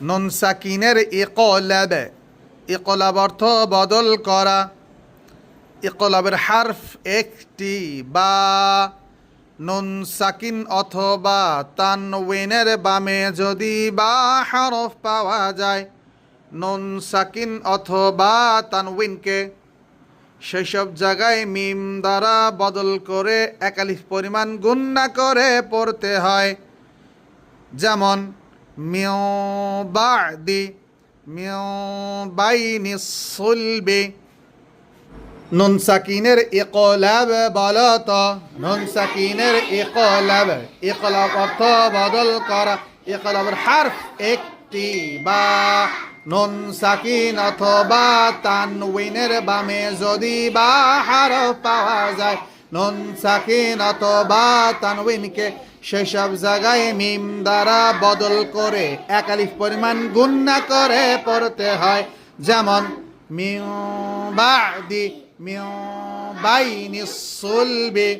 নুন সাকিনের ইকলাব ইকলাব অর্থ বদল করা ইকলাবের হারফ একটি বা নুন সাকিন অথবা তানউইনের বামে যদি বা হরফ পাওয়া যায় নুন সাকিন অথবা তানউইনকে সেসব জায়গায় মিম দ্বারা বদল করে একালিফ পরিমাণ গুন্না করে পড়তে হয় যেমন মিও বাদি, মিও বাইনি সুলবি। নুন সাকিনের ইকলাব বলত, নুন সাকিনের ইকলাব। ইকলাব অর্থ বদল করা। ইকলাবের হারফ একটি বা। নুন সাকিন অথবা তানউইনের বামে যদি বা হারফ পাওয়া যায় নুন সাকিন অথবা তানবিনকে সেসব জায়গায় মিম দ্বারা বদল করে একালিফ পরিমাণ গুন্না করে পড়তে হয়। যেমন, মিউ বাদি মিউ বাইনি সুলবি